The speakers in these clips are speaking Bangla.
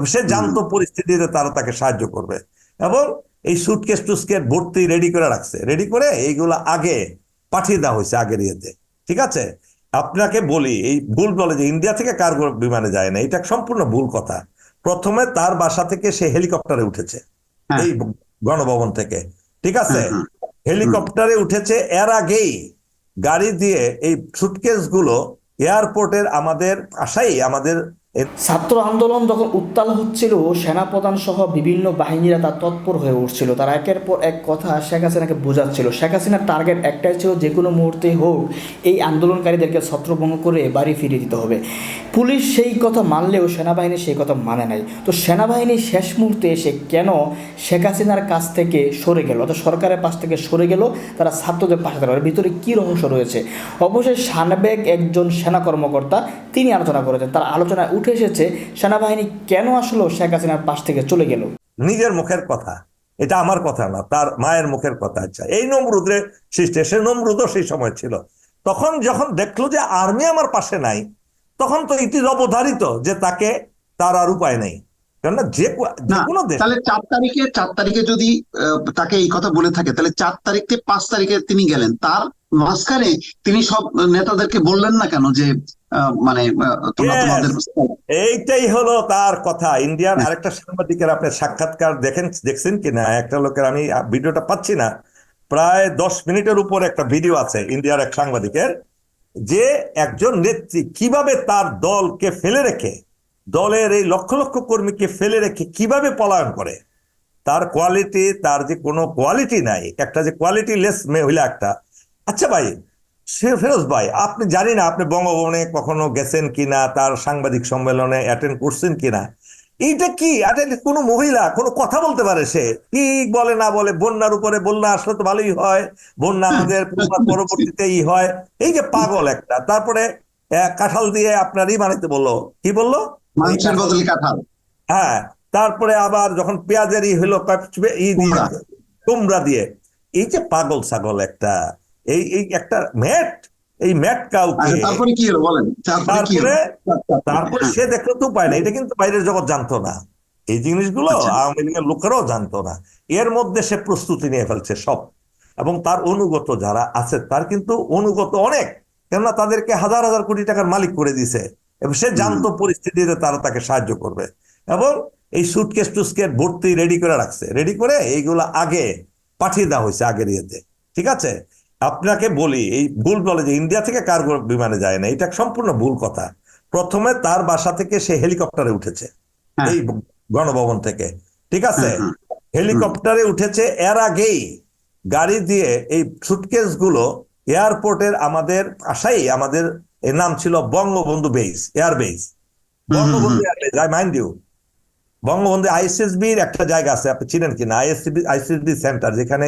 এবং সে জানতো পরিস্থিতিতে তারা তাকে সাহায্য করবে। এবং এই সুটকেস টুসকেস ভর্তি রেডি করে রাখছে। রেডি করে এইগুলো আগে পাঠিয়ে দেওয়া হয়েছে আগের ইয়েতে। ঠিক আছে? আপনাকে বলি এই ভুল বলে যে ইন্ডিয়া থেকে কার্গো বিমানে যায় না এটা সম্পূর্ণ ভুল কথা। প্রথমে তার বাসা থেকে সে হেলিকপ্টারে উঠেছে হ্যাঁ। এই গণভবন থেকে। ঠিক আছে? হেলিকপ্টারে উঠেছে এর আগেই। গাড়ি দিয়ে এই সুটকেসগুলো এয়ারপোর্টের আমাদের আশাই আমাদের ছাত্র আন্দোলন যখন উত্তাল হচ্ছিল সেনাপ্রধান সহ বিভিন্ন বাহিনীরা তার তৎপর হয়ে উঠছিল। তারা একের পর এক কথা শেখ হাসিনাকে বোঝাচ্ছিল। শেখ হাসিনার টার্গেট একটাই ছিল, যে কোনো মুহূর্তে হোক, এই আন্দোলনকারীদেরকে ছত্রভঙ্গ করে বাড়ি ফিরিয়ে দিতে হবে। পুলিশ সেই কথা মানলেও সেনাবাহিনী সেই কথা মানে নাই। তো সেনাবাহিনী শেষ মুহূর্তে এসে কেন শেখ হাসিনার কাছ থেকে সরে গেল? অর্থাৎ সরকারের পাশ থেকে সরে গেল, তারা ছাত্রদের পাশে দাঁড়াল। ভিতরে কী রহস্য রয়েছে? অবশ্যই সানবেগ একজন সেনা কর্মকর্তা, তিনি আলোচনা করেছেন। তার আলোচনায় উঠে এসেছে সেনাবাহিনী কেন আসলো? শেখ হাসিনার পাশ থেকে চলে গেল। নিজের মুখের কথা। এটা আমার কথা না তার মায়ের মুখের কথা আচ্ছা। এই নমরুদের সৃষ্টি সে নমরুদও সেই সময় ছিল। তখন যখন দেখল যে আর্মি আমার পাশে নাই তখন তো ইতি অবধারিত যে তাকে তার আর উপায় নেই। কেননা যে কোনো দেশ তাহলে চার তারিখে চার তারিখে যদি আহ, তাকে এই কথা বলে থাকে তাহলে চার তারিখ থেকে পাঁচ তারিখে তিনি গেলেন। তার মাঝখানে তিনি সব নেতাদেরকে বললেন না কেন যে মানে তোমরা তোমাদের এইটাই হলো তার কথা। ইন্ডিয়ান আরেকটা সাংবাদিকের আপনি সাক্ষাৎকার দেখেন দেখছেন কিনা? একটা লোকের আমি ভিডিওটা পাচ্ছি না। প্রায় দশ মিনিটের উপর একটা ভিডিও আছে ইন্ডিয়ার এক সাংবাদিকের যে একজন নেত্রী কীভাবে তার দলকে ফেলে রেখে দলের এই লক্ষ লক্ষ কর্মীকে ফেলে রেখে কীভাবে পলায়ন করে? তার কোয়ালিটি তার যে কোনো কোয়ালিটি নাই একটা যে কোয়ালিটি লেস মহিলা একটা। আচ্ছা ভাই ফেরোজ ভাই আপনি জানি না আপনি বঙ্গভবনে কখনো গেছেন কিনা তার সাংবাদিক সম্মেলনে অ্যাটেন্ড করছেন কিনা। এইটা কি? এটা কোনো মহিলা কোনো কথা বলতে পারে সে? কি বলে না বলে বন্যার উপরে বন্যা আসলে তো ভালোই হয় বন্যা আমাদের পরবর্তীতেই হয়। এই যে পাগল একটা তারপরে কাঁঠাল দিয়ে আপনারই বানাইতে বলল। কি বলল? বদলে কাঁঠাল। হ্যাঁ তারপরে আবার যখন পেঁয়াজের ই হলো। কুমড়া দিয়ে। এই যে পাগল ছাগল একটা। এই এই একটা ম্যাট এই ম্যাট কাউকে আচ্ছা তারপরে কি হলো বলেন? তারপরে সে দেখল তো উপায় না এটা কিন্তু বাইরের জগৎ জানতো না। এই জিনিসগুলো আচ্ছা। আওয়ামী লীগের লোকেরাও জানতো না। এর মধ্যে সে প্রস্তুতি নিয়ে ফেলছে সব। এবং তার অনুগত যারা আছে তার কিন্তু অনুগত অনেক। কেননা তাদেরকে হাজার হাজার কোটি টাকার মালিক করে দিছে। এবং সে জানতো পরিস্থিতিতে তারা তাকে সাহায্য করবে। এবং এই সুটকেস টুসকেস ভর্তি রেডি করে রাখছে। রেডি করে এইগুলো আগে পাঠিয়ে দেওয়া হয়েছে আগের ইয়েতে। ঠিক আছে? আপনাকে বলি এই ভুল বলে যে ইন্ডিয়া থেকে কার্গো বিমানে যায় না এটা সম্পূর্ণ ভুল কথা। প্রথমে তার বাসা থেকে সে হেলিকপ্টারে উঠেছে হ্যাঁ। এই গণভবন থেকে ঠিক আছে। হেলিকপ্টারে উঠেছে এর আগেই গাড়ি দিয়ে এই সুটকেসগুলো এয়ারপোর্টের আমাদের আশাই আমাদের এর নাম ছিল Bangabandhu base air base Bangabandhu air base I mind you Bangabandhu আইএসএসবির একটা জায়গা আছে আপনি চিনেন কিনা? আইএসবি আইসিএসবি সেন্টার যেখানে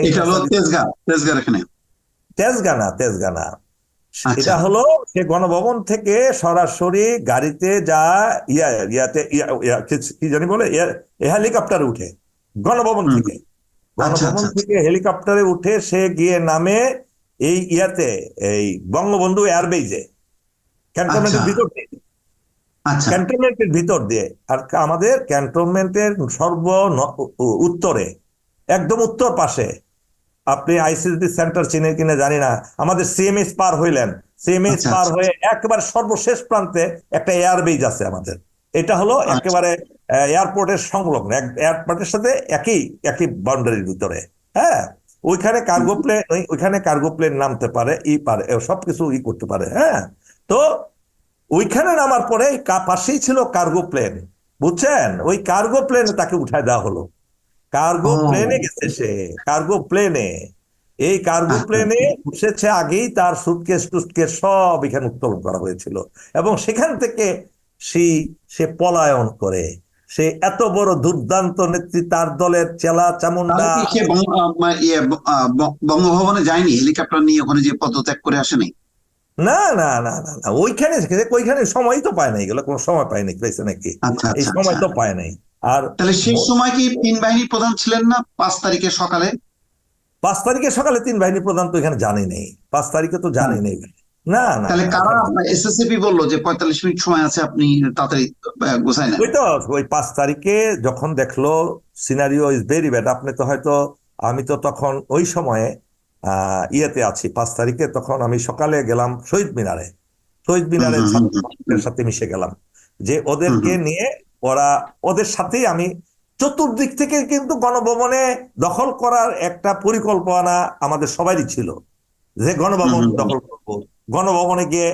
তেজগানা তেজগানা। আচ্ছা। এটা হলো সে গণভবন থেকে সরাসরি গাড়িতে যা ইয়া ইয়াতে ইয়া ইয়া কি- জানি বলে? হেলিকপ্টারে উঠে গণভবন থেকে। আচ্ছা, গণভবন আচ্ছা। থেকে হেলিকপ্টারে উঠে সে গিয়ে নামে এই ইয়াতে এই বঙ্গবন্ধু এয়ারবেজে ক্যান্টনমেন্টের। ভিতর দিয়ে। ক্যান্টনমেন্টের ভিতর দিয়ে। আর আমাদের ক্যান্টনমেন্টের সর্ব উত্তরে একদম উত্তর পাশে আপনি আইসিসি সেন্টার চিনে কিনা জানি না। আমাদের সিএমএস পার হইলেন। সিএমএস আচ্ছা, পার আচ্ছা। হয়ে একেবারে সর্বশেষ প্রান্তে একটা এয়ারবেজ আছে আমাদের। এটা হলো আচ্ছা। একেবারে এয়ারপোর্টের সংলগ্ন। এয়ারপোর্টের সাথে একই একই বাউন্ডারির ভিতরে। হ্যাঁ? ওইখানে কার্গো প্লেন ওইখানে কার্গো প্লেন নামতে পারে ই পারে সবকিছু ই করতে পারে। হ্যাঁ? তো ওইখানে নামার পরে পাশেই ছিল কার্গো প্লেন বুঝছেন? ওই কার্গো প্লেনে তাকে উঠায় দেওয়া হলো। কার্গো প্লেনে গেছে সে কার্গো প্লেনে এই কার্গো। প্লেনে উঠেছে আগেই তার সুটকেস টুটকেস সব এখানে উত্তোলন করা হয়েছিল। এবং সেখান থেকে সে সে পলায়ন করে। সে এত বড় দুর্দান্ত নেত্রী তার দলের চেলা চামুন্ডা ইয়ে, বঙ্গভবনে যায়নি? হেলিকপ্টার নিয়ে ওখানে যে পদত্যাগ করে আসেনি না না না না না। ওইখানে ওইখানে সময় তো পায় নাই এগুলো। কোনো সময় পায়নি পেয়েছে নাকি? আচ্ছা এই আচ্ছা সময় আচ্ছা। তো পায় নাই। আর তাহলে সেই সময় কি তিন বাহিনী প্রধান ছিলেন না পাঁচ তারিখের সকালে? পাঁচ তারিখে সকালে তিন বাহিনী প্রধান তো এখানে জানি নেই। পাঁচ তারিখে তো জানি নেই। না না তাহলে কারা এসএসসিপি বলল যে পঁয়তাল্লিশ মিনিট সময় আছে আপনি তাড়াতাড়ি নেন? ওই তো ওই পাঁচ তারিখে যখন দেখল সিনারিও ইজ ভেরি ব্যাড আপনি তো হয়তো আমি তো তখন ওই সময়ে আহ, ইয়েতে আছি পাঁচ তারিখে তখন আমি সকালে গেলাম শহীদ মিনারে। শহীদ মিনারে ছাত্রদের সাথে মিশে গেলাম। যে ওদেরকে নিয়ে ওরা ওদের সাথেই আমি চতুর্দিক থেকে কিন্তু গণভবনে দখল করার একটা পরিকল্পনা আমাদের সবারই ছিল যে গণভবন। দখল করব গণভবনে গিয়ে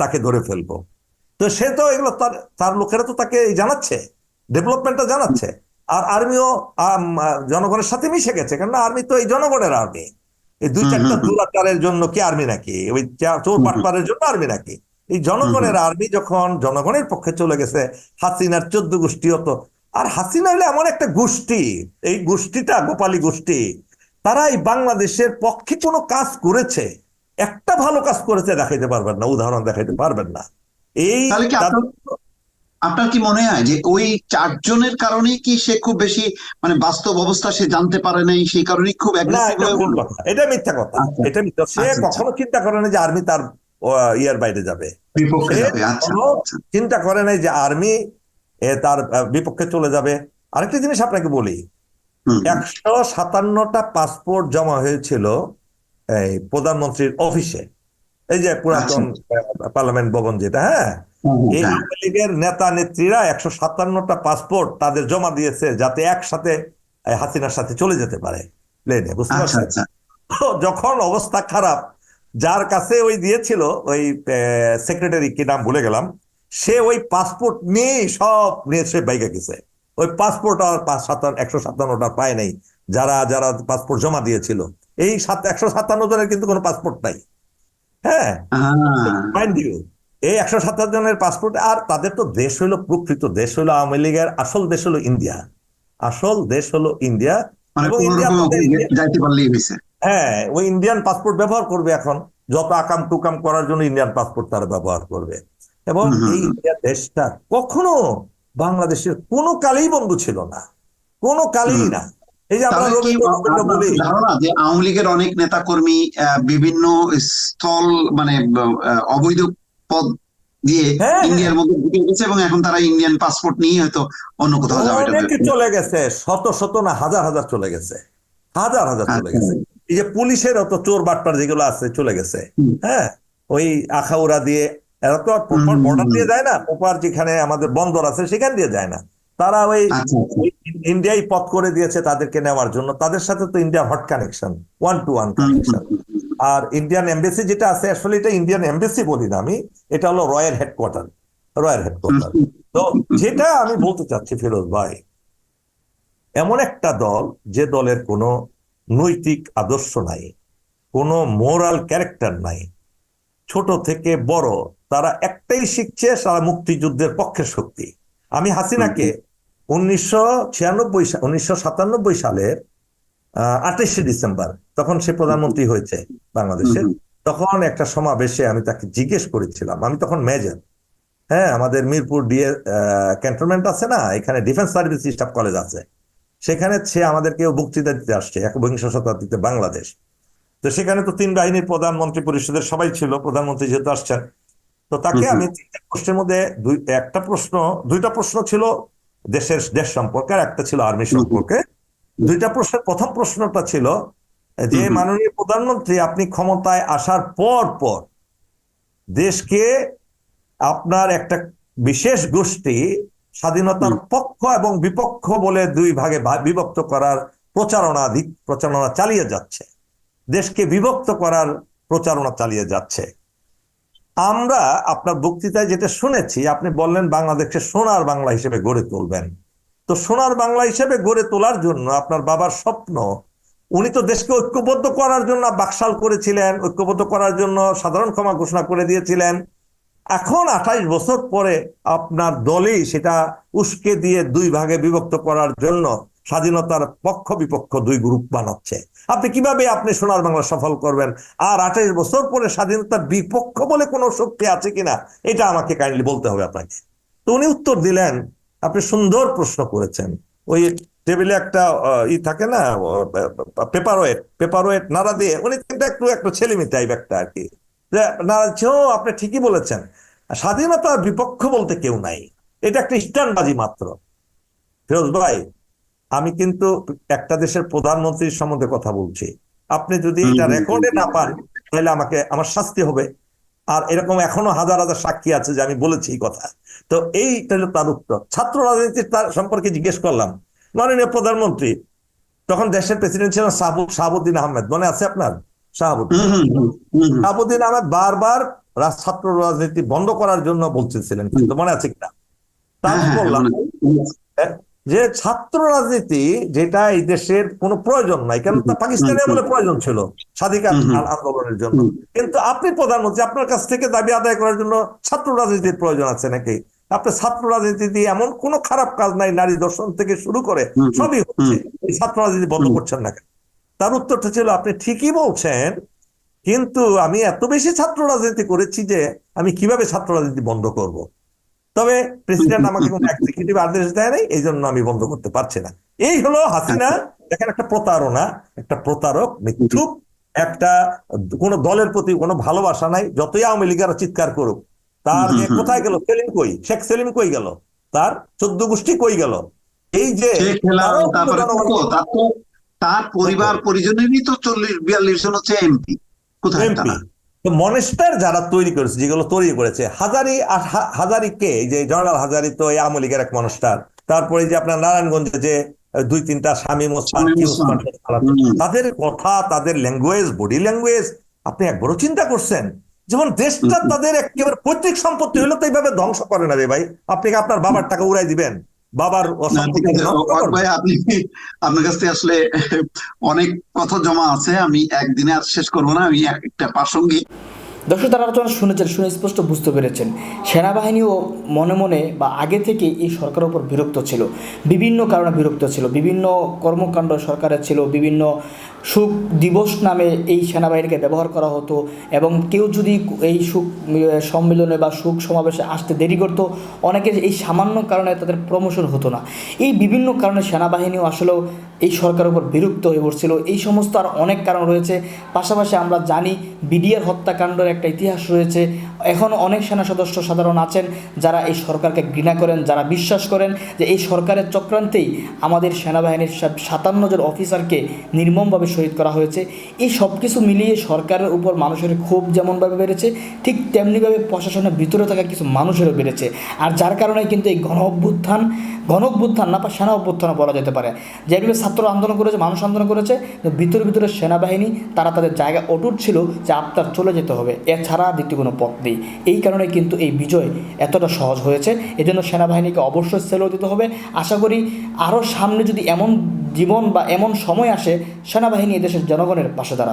তাকে ধরে ফেলব তো সে তো এগুলো তার তার লোকেরা তো তাকে জানাচ্ছে ডেভেলপমেন্টটা জানাচ্ছে আর আর্মিও জনগণের সাথে মিশে গেছে কেননা আর্মি তো এই জনগণের আর্মি এই দুই চারটা। দুরাচারের জন্য কি আর্মি নাকি ওই চোর হুম। জন্য আর্মি নাকি এই জনগণের আর্মি যখন জনগণের পক্ষে চলে গেছে হাসিনার চোদ্দ গোষ্ঠীও তো আর হাসিনা হলে এমন একটা গোষ্ঠী এই গোষ্ঠীটা গোপালী গোষ্ঠী তারা এই বাংলাদেশের পক্ষে কোনো কাজ করেছে। একটা ভালো কাজ করেছে দেখাইতে পারবেন না উদাহরণ দেখাইতে পারবেন না। এই আপনার কি মনে হয় যে ওই চারজনের কারণেই কি সে খুব বেশি মানে বাস্তব অবস্থা সে জানতে পারে নাই সেই কারণেই খুব এটা মিথ্যা কথা। আচ্ছা। এটা মিথ্যা। সে আচ্ছা, আচ্ছা। কখনো চিন্তা করে না যে আর্মি তার ইয়ার বাইরে যাবে। আচ্ছা। আচ্ছা চিন্তা করে নাই যে আর্মি তার বিপক্ষে চলে যাবে। আরেকটা জিনিস আপনাকে বলি। একশো সাতান্নটা পাসপোর্ট জমা হয়েছিল এই প্রধানমন্ত্রীর অফিসে। এই যে পুরাতন পার্লামেন্ট ভবন যেটা হ্যাঁ? এই হ্যাঁ। আওয়ামী লীগের নেতা নেত্রীরা একশো সাতান্নটা পাসপোর্ট তাদের জমা দিয়েছে যাতে একসাথে হাসিনার সাথে চলে যেতে পারে। প্লেনে বুঝতে আচ্ছা পারছেন? আচ্ছা। যখন অবস্থা খারাপ যার কাছে ওই দিয়েছিল ওই সেক্রেটারি কি নাম ভুলে গেলাম সে ওই পাসপোর্ট নিয়েই সব নিয়ে সে বাইকে গেছে। ওই পাসপোর্ট আর পাঁচ সাতান্ন একশো সাতান্নটা পায় নাই যারা যারা পাসপোর্ট জমা দিয়েছিল। এই সাত একশো সাতান্ন জনের কিন্তু কোনো পাসপোর্ট নাই। হ্যাঁ? মাইন্ড ইউ এই একশো সাতান্ন জনের পাসপোর্ট আর তাদের তো দেশ হলো প্রকৃত দেশ হলো আওয়ামী লীগের আসল দেশ হলো ইন্ডিয়া। আসল দেশ হলো ইন্ডিয়া মানে এবং ইন্ডিয়া হ্যাঁ ওই ইন্ডিয়ান পাসপোর্ট ব্যবহার করবে এখন। যত আকাম টুকাম করার জন্য ইন্ডিয়ান পাসপোর্ট তারা ব্যবহার করবে। এবং এই ইন্ডিয়া দেশটা কখনো বাংলাদেশের কোনো কালেই বন্ধু ছিল না। কোনো কালেই না। এই যে আমরা ধারণা যে আওয়ামী লীগের অনেক নেতাকর্মী আহ, বিভিন্ন স্থল মানে অবৈধ পদ দিয়ে হ্যাঁ, হ্যাঁ। ইন্ডিয়ার মধ্যে ঢুকে গেছে এবং এখন তারা ইন্ডিয়ান পাসপোর্ট নিয়ে হয়তো অন্য কোথাও যাবে। চলে গেছে। শত শত না হাজার হাজার চলে গেছে। হাজার হাজার চলে আচ্ছা। গেছে। এই যে পুলিশের অত চোর বাটপার যেগুলো আছে চলে গেছে হ্যাঁ? ওই আখাউড়া দিয়ে এরা তো হুম, বর্ডার। দিয়ে যায় না ওপার যেখানে আমাদের বন্দর আছে সেখান দিয়ে যায় না। তারা ওই আচ্ছা আচ্ছা। ইন্ডিয়াই পথ করে দিয়েছে তাদেরকে নেওয়ার জন্য। তাদের সাথে তো India hot connection one to one connection. R Indian embassy যেটা আছে আসলে এটা ইন্ডিয়ান এমবেসি বলি না আমি এটা হলো রয়্যাল হেডকোয়ার্টার রয়্যাল হেডকোয়ার্টার তো যেটা আমি বলতে চাচ্ছি ফিরোজ ভাই এমন একটা দল যে দলের কোনো নৈতিক আদর্শ নাই কোনো মোরাল ক্যারেক্টার নাই। ছোট থেকে বড় তারা একটাই শিখছে সারা মুক্তিযুদ্ধের পক্ষের শক্তি। আমি হাসিনাকে উনিশশো ছিয়ানব্বই উনিশশো সাতানব্বই সালের আঠাশে ডিসেম্বর তখন সে প্রধানমন্ত্রী হয়েছে বাংলাদেশের তখন একটা সমাবেশে আমি তাকে জিজ্ঞেস করেছিলাম। আমি তখন মেজর। হ্যাঁ আমাদের মিরপুর ডিএ ক্যান্টনমেন্ট আছে না? এখানে ডিফেন্স সার্ভিস স্টাফ কলেজ আছে। সেখানে সে আমাদেরকে বক্তৃতা দিতে আসছে একবিংশ শতাব্দীতে বাংলাদেশ তো সেখানে তো তিন বাহিনীর প্রধানমন্ত্রী পরিষদের সবাই ছিল প্রধানমন্ত্রী যেহেতু আসছেন তো তাকে। আমি তিনটা প্রশ্নের মধ্যে দুই একটা প্রশ্ন দুইটা প্রশ্ন ছিল দেশের দেশ সম্পর্কে আর একটা ছিল আর্মি সম্পর্কে দুইটা প্রশ্নের প্রথম প্রশ্নটা ছিল যে। মাননীয় প্রধানমন্ত্রী আপনি ক্ষমতায় আসার পর পর দেশকে আপনার একটা বিশেষ গোষ্ঠী স্বাধীনতার পক্ষ এবং বিপক্ষ বলে দুই ভাগে বিভক্ত করার প্রচারণা দিক প্রচারণা চালিয়ে যাচ্ছে। দেশকে বিভক্ত করার প্রচারণা চালিয়ে যাচ্ছে। আমরা আপনার বক্তৃতায় যেটা শুনেছি আপনি বললেন বাংলাদেশকে সোনার বাংলা হিসেবে গড়ে তুলবেন। তো সোনার বাংলা হিসেবে গড়ে তোলার জন্য আপনার বাবার স্বপ্ন উনি তো দেশকে ঐক্যবদ্ধ করার জন্য বাকশাল করেছিলেন ঐক্যবদ্ধ করার জন্য সাধারণ ক্ষমা ঘোষণা করে দিয়েছিলেন। এখন আঠাইশ বছর পরে আপনার দলেই সেটা উস্কে দিয়ে দুই ভাগে বিভক্ত করার জন্য স্বাধীনতার পক্ষ বিপক্ষ দুই গ্রুপ বানাচ্ছে। আপনি কীভাবে আপনি সোনার বাংলা সফল করবেন? আর আঠাইশ বছর পরে স্বাধীনতার বিপক্ষ বলে কোনো শক্তি আছে কিনা? এটা আমাকে কাইন্ডলি বলতে হবে আপনাকে। তো উনি উত্তর দিলেন, আপনি সুন্দর প্রশ্ন করেছেন। ওই টেবিলে একটা ই থাকে না পেপার ওয়েট পেপার ওয়েট নাড়া দিয়ে, উনি একটু একটু ছেলেমি টাইপ একটা আর কি। যে না আপনি ঠিকই বলেছেন। স্বাধীনতার বিপক্ষ বলতে কেউ নাই। এটা একটা স্ট্যান্ডবাজি মাত্র। ফিরোজ ভাই আমি কিন্তু একটা দেশের প্রধানমন্ত্রীর সম্বন্ধে কথা বলছি। আপনি যদি এটা রেকর্ডে না পান তাহলে আমাকে আমার শাস্তি হবে। আর এরকম এখনও হাজার হাজার সাক্ষী আছে যে আমি বলেছি এই কথা। তো এইটা হলো তার উত্তর। ছাত্র রাজনীতির তার সম্পর্কে জিজ্ঞেস করলাম। মাননীয় প্রধানমন্ত্রী তখন দেশের প্রেসিডেন্ট ছিলেন সাহাবু- শাহাবুদ্দিন আহমেদ। মনে আছে আপনার? শাহাবুদ্দিন। শাহাবুদ্দিন আহমেদ বারবার ছাত্র রাজনীতি বন্ধ করার জন্য বলতেছিলেন কিন্তু মনে আছে কিনা? হ্যাঁ, হ্যাঁ, যে ছাত্র রাজনীতি যেটা এই দেশের কোনো প্রয়োজন নাই কেন তা পাকিস্তানের বলে প্রয়োজন ছিল স্বাধিকার। আ- আন্দোলনের জন্য। কিন্তু আপনি প্রধানমন্ত্রী আপনার কাছ থেকে দাবি আদায় করার জন্য ছাত্র রাজনীতির প্রয়োজন আছে নাকি? আপনি ছাত্র রাজনীতি দিয়ে এমন কোনো খারাপ কাজ নাই নারী দর্শন থেকে শুরু করে সবই হচ্ছে। ছাত্র রাজনীতি বন্ধ করছেন না কেন? তার উত্তরটা ছিল আপনি ঠিকই বলছেন কিন্তু আমি এত বেশি ছাত্র রাজনীতি করেছি যে আমি কীভাবে ছাত্র রাজনীতি বন্ধ করব? তবে প্রেসিডেন্ট আমাকে কোনো এক্সিকিউটিভ আদেশ দেয় নাই এই জন্য আমি বন্ধ করতে পারছি না। এই হলো হাসিনা। দেখেন একটা প্রতারণা একটা প্রতারক মিথ্যুক একটা কোনো দলের প্রতি কোনো ভালোবাসা নাই যতই আওয়ামী লীগেরা চিৎকার করুক। তার যে। কোথায় গেল? সেলিম কই? শেখ সেলিম কই গেল? তার চোদ্দ গোষ্ঠী কই গেল? এই যে তার পরিবার পরিজনেরই তো চল্লিশ বিয়াল্লিশ জন হচ্ছে এমপি। কোথায় তারা? তো মনেস্টার যারা তৈরি করেছে যেগুলো তৈরি করেছে হাজারি আর হাজারি কে? যে জয়নাল হাজারি তো এই আওয়ামী লীগের এক মনস্টার। তারপরে যে আপনার নারায়ণগঞ্জে যে দুই তিনটা স্বামী মোসমান। তাদের কথা তাদের ল্যাঙ্গুয়েজ বডি ল্যাঙ্গুয়েজ আপনি একবারও চিন্তা করছেন? যেমন দেশটা তাদের একেবারে পৈতৃক সম্পত্তি হলে তো এইভাবে ধ্বংস করে না রে ভাই। আপনি আপনার বাবার টাকা উড়াই দিবেন? বাবার আপনি আপনার কাছ থেকে আসলে অনেক কথা জমা আছে আমি একদিনে আর শেষ করব না আমি একটা প্রাসঙ্গিক। দর্শক তারা আলোচনা শুনেছেন, শুনে স্পষ্ট বুঝতে পেরেছেন। সেনাবাহিনীও মনে মনে বা আগে থেকে এই সরকারের উপর বিরক্ত ছিল। বিভিন্ন কারণে বিরক্ত ছিল। বিভিন্ন কর্মকাণ্ড সরকারের ছিল। বিভিন্ন সুখ দিবস নামে এই সেনাবাহিনীকে ব্যবহার করা হতো এবং কেউ যদি এই সুখ সম্মেলনে বা সুখ সমাবেশে আসতে দেরি করতো, অনেকে এই সামান্য কারণে তাদের প্রমোশন হতো না। এই বিভিন্ন কারণে সেনাবাহিনীও আসলেও এই সরকারের উপর বিরক্ত হয়ে পড়ছিল। এই সমস্ত আর অনেক কারণ রয়েছে। পাশাপাশি আমরা জানি, বিডিআর হত্যাকাণ্ডের একটা ইতিহাস রয়েছে। এখনও অনেক সেনা সদস্য সাধারণ আছেন, যারা এই সরকারকে ঘৃণা করেন, যারা বিশ্বাস করেন যে এই সরকারের চক্রান্তেই আমাদের সেনাবাহিনীর সাতান্ন জন অফিসারকে নির্মমভাবে শহীদ করা হয়েছে। এই সব কিছু মিলিয়ে সরকারের উপর মানুষের ক্ষোভ যেমনভাবে বেড়েছে, ঠিক তেমনিভাবে প্রশাসনের ভিতরে থাকা কিছু মানুষেরও বেড়েছে। আর যার কারণে কিন্তু এই গণ অভ্যুত্থান গণ অভ্যুত্থান না, বা সেনা অভ্যুত্থানও বলা যেতে পারে। যেভাবে ছাত্র আন্দোলন করেছে, মানুষ আন্দোলন করেছে ভিতরে ভিতরে সেনাবাহিনী, তারা তাদের জায়গা অটুট ছিল যে আপনার চলে যেতে হবে। এছাড়া দ্বিতীয় কোনো পথ নেই। এই কারণে কিন্তু এই বিজয় এতটা সহজ হয়েছে। এজন্য সেনাবাহিনীকে অবশ্যই সেলো দিতে হবে। আশা করি আরও সামনে যদি এমন জীবন বা এমন সময় আসে, সেনাবাহিনী এদেশের জনগণের পাশে দাঁড়াবে।